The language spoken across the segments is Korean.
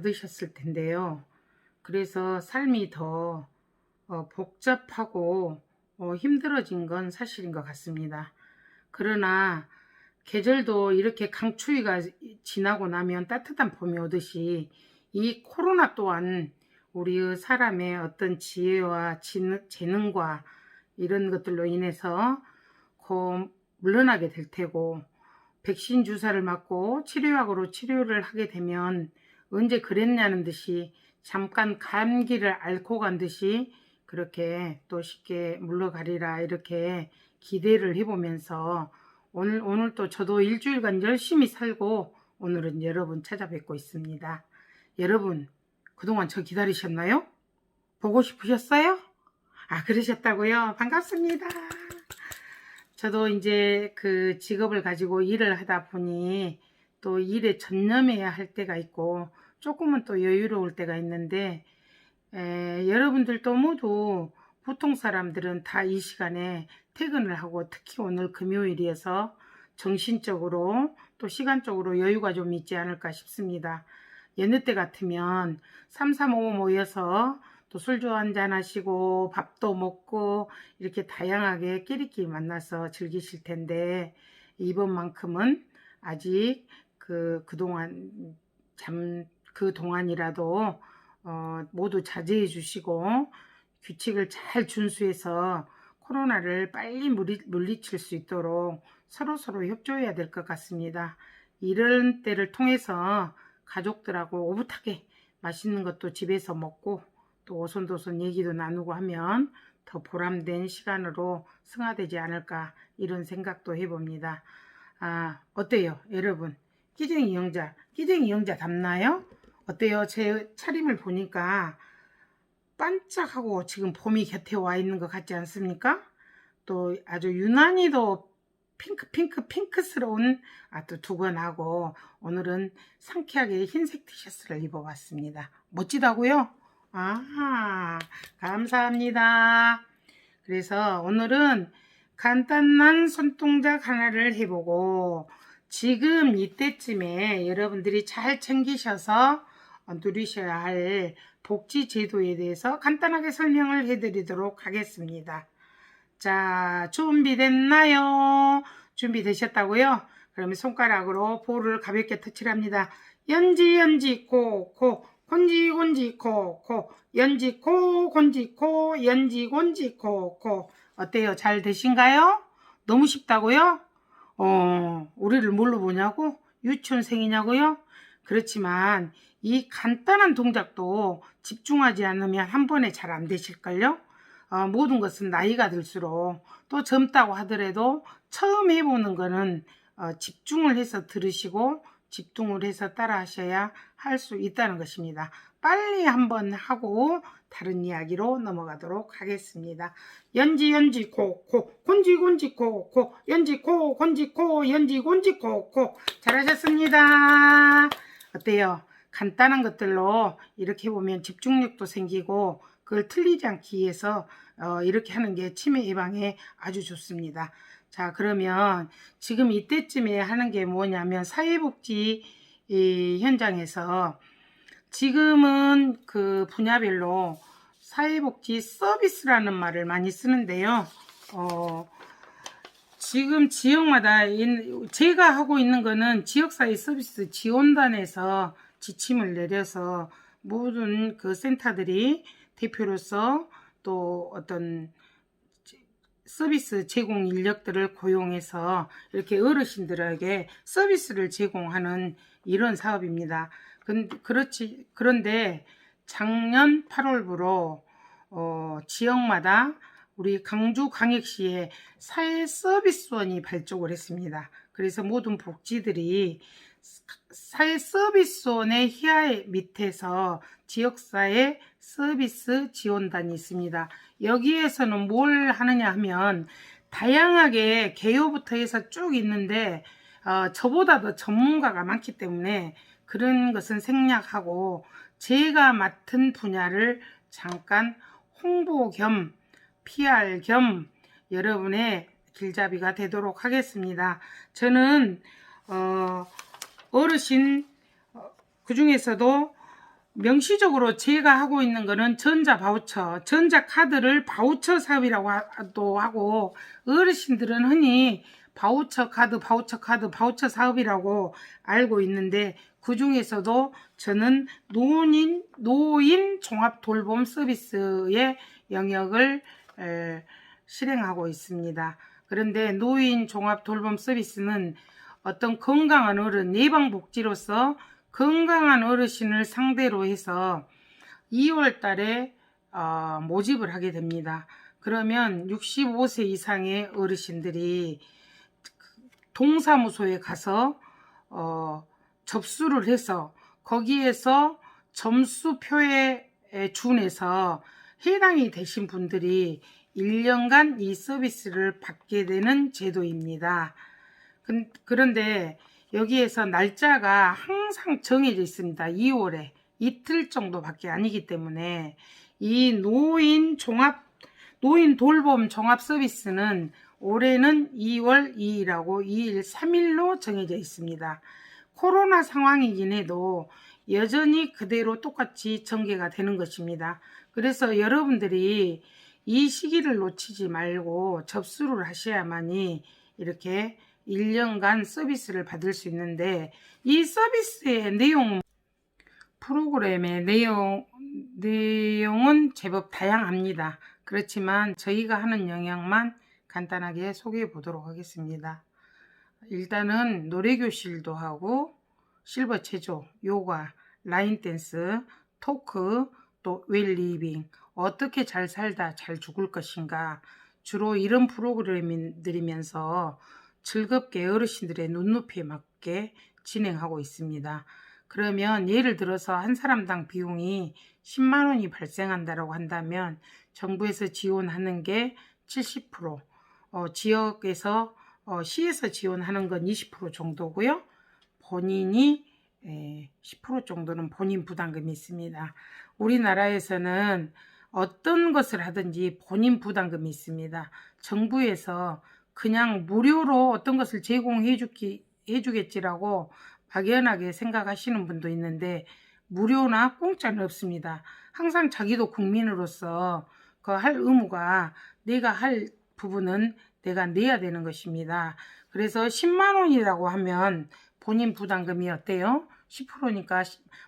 받으셨을 텐데요. 그래서 삶이 더 어, 복잡하고 어, 힘들어진 건 사실인 것 같습니다. 그러나 계절도 이렇게 강추위가 지나고 나면 따뜻한 봄이 오듯이 이 코로나 또한 우리 사람의 어떤 지혜와 진- 재능과 이런 것들로 인해서 곧 물러나게 될 테고 백신 주사를 맞고 치료약으로 치료를 하게 되면 언제 그랬냐는 듯이 잠깐 감기를 앓고 간 듯이 그렇게 또 쉽게 물러가리라 이렇게 기대를 해보면서 오늘 오늘 또 저도 일주일간 열심히 살고 오늘은 여러분 찾아뵙고 있습니다. 여러분 그동안 저 기다리셨나요? 보고 싶으셨어요? 아 그러셨다고요? 반갑습니다. 저도 이제 그 직업을 가지고 일을 하다 보니 또 일에 전념해야 할 때가 있고 조금은 또 여유로울 때가 있는데 에, 여러분들도 모두 보통 사람들은 다 이 시간에 퇴근을 하고 특히 오늘 금요일이어서 정신적으로 또 시간적으로 여유가 좀 있지 않을까 싶습니다. 여느 때 같으면 335 모여서 또 술주 한잔 하시고 밥도 먹고 이렇게 다양하게 끼리끼리 만나서 즐기실 텐데 이번만큼은 아직 그 그동안 잠 그 동안이라도 어, 모두 자제해 주시고 규칙을 잘 준수해서 코로나를 빨리 물리, 물리칠 수 있도록 서로서로 협조해야 될 것 같습니다. 이런 때를 통해서 가족들하고 오붓하게 맛있는 것도 집에서 먹고 또 오손도손 얘기도 나누고 하면 더 보람된 시간으로 승화되지 않을까 이런 생각도 해봅니다. 아, 어때요, 여러분? 끼쟁이 영자, 끼쟁이 영자 닮나요? 어때요? 제 차림을 보니까 반짝하고 지금 봄이 곁에 와 있는 것 같지 않습니까? 또 아주 유난히도 핑크 핑크 핑크스러운 아 또 두건하고 오늘은 상쾌하게 흰색 티셔츠를 입어봤습니다. 멋지다고요? 아 감사합니다. 그래서 오늘은 간단한 손동작 하나를 해보고 지금 이때쯤에 여러분들이 잘 챙기셔서 누리셔야 할 복지 제도에 대해서 간단하게 설명을 해드리도록 하겠습니다. 자, 준비됐나요? 준비되셨다고요? 그러면 손가락으로 볼을 가볍게 터치를 합니다. 연지, 연지, 코, 코, 곤지, 곤지, 코, 코, 연지, 코, 곤지, 코, 연지, 곤지, 코, 코. 어때요? 잘 되신가요? 너무 쉽다고요? 어, 우리를 뭘로 보냐고? 유치원생이냐고요? 그렇지만 이 간단한 동작도 집중하지 않으면 한 번에 잘 안 되실걸요? 어, 모든 것은 나이가 들수록 또 젊다고 하더라도 처음 해보는 거는 어, 집중을 해서 들으시고 집중을 해서 따라 하셔야 할 수 있다는 것입니다. 빨리 한번 하고 다른 이야기로 넘어가도록 하겠습니다. 연지 연지 코코 곤지 곤지 코코 연지 코 곤지 코 연지 곤지 코코 잘하셨습니다. 어때요? 간단한 것들로 이렇게 보면 집중력도 생기고 그걸 틀리지 않기 위해서 어, 이렇게 하는 게 치매 예방에 아주 좋습니다. 자 그러면 지금 이때쯤에 하는 게 뭐냐면 사회복지 이 현장에서 지금은 그 분야별로 사회복지 서비스라는 말을 많이 쓰는데요. 어, 지금 지역마다 인- 제가 하고 있는 거는 지역사회 서비스 지원단에서 지침을 내려서 모든 그 센터들이 대표로서 또 어떤 서비스 제공 인력들을 고용해서 이렇게 어르신들에게 서비스를 제공하는 이런 사업입니다. 근- 그렇지 그런데 작년 8월부로 어, 지역마다 우리 강주 광역시에 사회 서비스원이 발족을 했습니다. 그래서 모든 복지들이 사회 서비스원의 희하의 밑에서 지역사회 서비스 지원단이 있습니다. 여기에서는 뭘 하느냐 하면 다양하게 개요부터 해서 쭉 있는데 어, 저보다 더 전문가가 많기 때문에 그런 것은 생략하고 제가 맡은 분야를 잠깐 홍보 겸 PR 겸 여러분의 길잡이가 되도록 하겠습니다. 저는 어, 어르신 그 중에서도 명시적으로 제가 하고 있는 거는 전자 바우처, 전자 카드를 바우처 사업이라고 하- 또 하고 어르신들은 흔히 바우처 카드, 바우처 카드, 바우처 사업이라고 알고 있는데 그 중에서도 저는 노인 노인 종합 돌봄 서비스의 영역을 에, 실행하고 있습니다. 그런데 노인 종합 돌봄 서비스는 어떤 건강한 어른 예방복지로서 건강한 어르신을 상대로 해서 2월 달에 어, 모집을 하게 됩니다. 그러면 65세 이상의 어르신들이 동사무소에 가서 어, 접수를 해서 거기에서 점수표에 준해서 해당이 되신 분들이 1년간 이 서비스를 받게 되는 제도입니다. 근- 그런데 여기에서 날짜가 항상 정해져 있습니다. 2월에 이틀 정도밖에 아니기 때문에 이 노인 종합 노인 돌봄 종합 서비스는 올해는 2월 2일하고 2일 3일로 정해져 있습니다. 코로나 상황이긴 해도 여전히 그대로 똑같이 전개가 되는 것입니다. 그래서 여러분들이 이 시기를 놓치지 말고 접수를 하셔야만이 이렇게 1년간 서비스를 받을 수 있는데 이 서비스의 내용 프로그램의 내용 내용은 제법 다양합니다. 그렇지만 저희가 하는 영역만 간단하게 소개해 보도록 하겠습니다. 일단은 노래 교실도 하고 실버 체조, 요가, 라인 댄스, 토크, 또 웰리빙, 어떻게 잘 살다 잘 죽을 것인가 주로 이런 프로그램들이면서 즐겁게 어르신들의 눈높이에 맞게 진행하고 있습니다. 그러면 예를 들어서 한 사람당 비용이 10만 원이 발생한다라고 한다면 정부에서 지원하는 게 70%, 어, 지역에서 어, 시에서 지원하는 건 20% 정도고요. 본인이 에, 10% 정도는 본인 부담금이 있습니다. 우리나라에서는 어떤 것을 하든지 본인 부담금이 있습니다. 정부에서 그냥 무료로 어떤 것을 제공해 주기 해주겠지라고 막연하게 생각하시는 분도 있는데 무료나 공짜는 없습니다. 항상 자기도 국민으로서 그 할 의무가 내가 할 부분은 내가 내야 되는 것입니다. 그래서 10만 원이라고 하면 본인 부담금이 어때요? 10%니까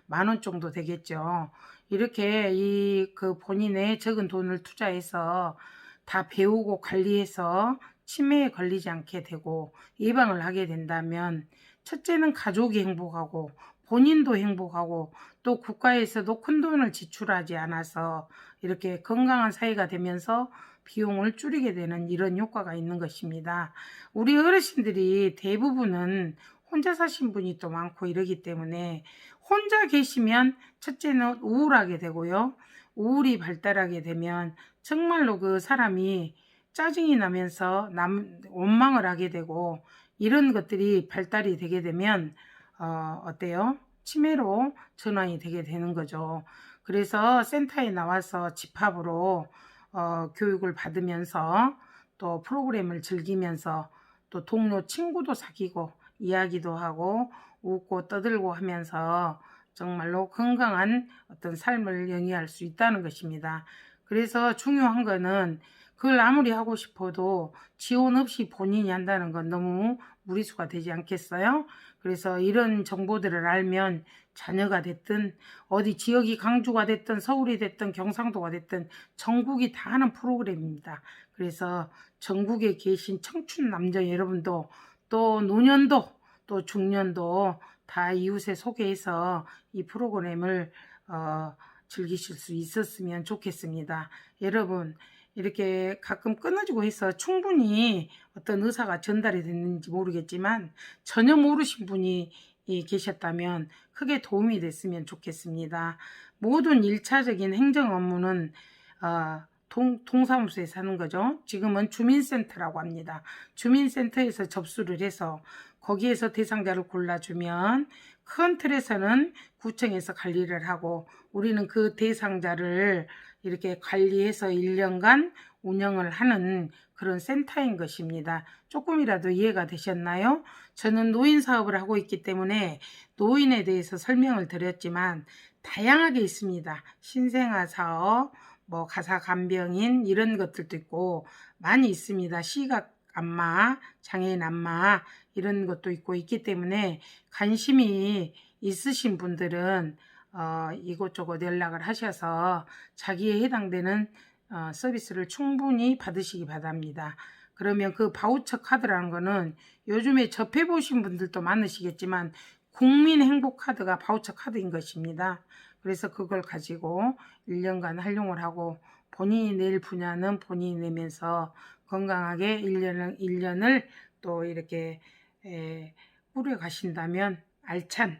만 원 정도 되겠죠. 이렇게 이 그 본인의 적은 돈을 투자해서 다 배우고 관리해서 치매에 걸리지 않게 되고 예방을 하게 된다면 첫째는 가족이 행복하고 본인도 행복하고 또 국가에서도 큰 돈을 지출하지 않아서 이렇게 건강한 사회가 되면서 비용을 줄이게 되는 이런 효과가 있는 것입니다. 우리 어르신들이 대부분은 혼자 사신 분이 또 많고 이러기 때문에 혼자 계시면 첫째는 우울하게 되고요. 우울이 발달하게 되면 정말로 그 사람이 짜증이 나면서 남, 원망을 하게 되고 이런 것들이 발달이 되게 되면 어, 어때요? 치매로 전환이 되게 되는 거죠. 그래서 센터에 나와서 집합으로 어, 교육을 받으면서 또 프로그램을 즐기면서 또 동료 친구도 사귀고 이야기도 하고 웃고 떠들고 하면서 정말로 건강한 어떤 삶을 영위할 수 있다는 것입니다. 그래서 중요한 거는 그걸 아무리 하고 싶어도 지원 없이 본인이 한다는 건 너무 무리수가 되지 않겠어요? 그래서 이런 정보들을 알면 자녀가 됐든 어디 지역이 강주가 됐든 서울이 됐든 경상도가 됐든 전국이 다 하는 프로그램입니다. 그래서 전국에 계신 청춘 남자 여러분도 또 노년도 또 중년도 다 이웃에 소개해서 이 프로그램을 어, 즐기실 수 있었으면 좋겠습니다. 여러분 이렇게 가끔 끊어지고 해서 충분히 어떤 의사가 전달이 됐는지 모르겠지만 전혀 모르신 분이 이 계셨다면 크게 도움이 됐으면 좋겠습니다. 모든 일차적인 행정 업무는 어, 동, 동사무소에서 하는 거죠. 지금은 주민센터라고 합니다. 주민센터에서 접수를 해서 거기에서 대상자를 골라주면 큰 틀에서는 구청에서 관리를 하고 우리는 그 대상자를 이렇게 관리해서 1년간 운영을 하는 그런 센터인 것입니다. 조금이라도 이해가 되셨나요? 저는 노인 사업을 하고 있기 때문에 노인에 대해서 설명을 드렸지만 다양하게 있습니다. 신생아 사업, 뭐 가사 간병인 이런 것들도 있고 많이 있습니다. 시각 안마, 장애인 안마 이런 것도 있고 있기 때문에 관심이 있으신 분들은 어, 이곳저곳 연락을 하셔서 자기에 해당되는 어, 서비스를 충분히 받으시기 바랍니다. 그러면 그 바우처 카드라는 거는 요즘에 접해 보신 분들도 많으시겠지만 국민 행복 카드가 바우처 카드인 것입니다. 그래서 그걸 가지고 1년간 활용을 하고 본인이 낼 분야는 본인이 내면서 건강하게 1년을, 1년을 또 이렇게 에, 꾸려 가신다면 알찬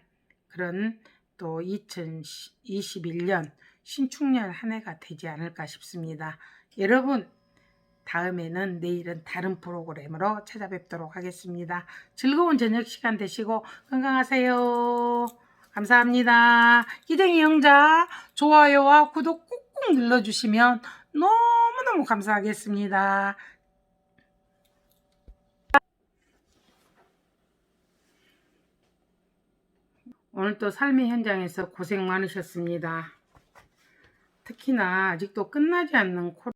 그런 또 2021년 신축년 한 해가 되지 않을까 싶습니다. 여러분, 다음에는 내일은 다른 프로그램으로 찾아뵙도록 하겠습니다. 즐거운 저녁 시간 되시고 건강하세요. 감사합니다. 기댕이 영자 좋아요와 구독 꾹꾹 눌러주시면 너무너무 감사하겠습니다. 오늘 또 삶의 현장에서 고생 많으셨습니다. 특히나 아직도 끝나지 않는 코로나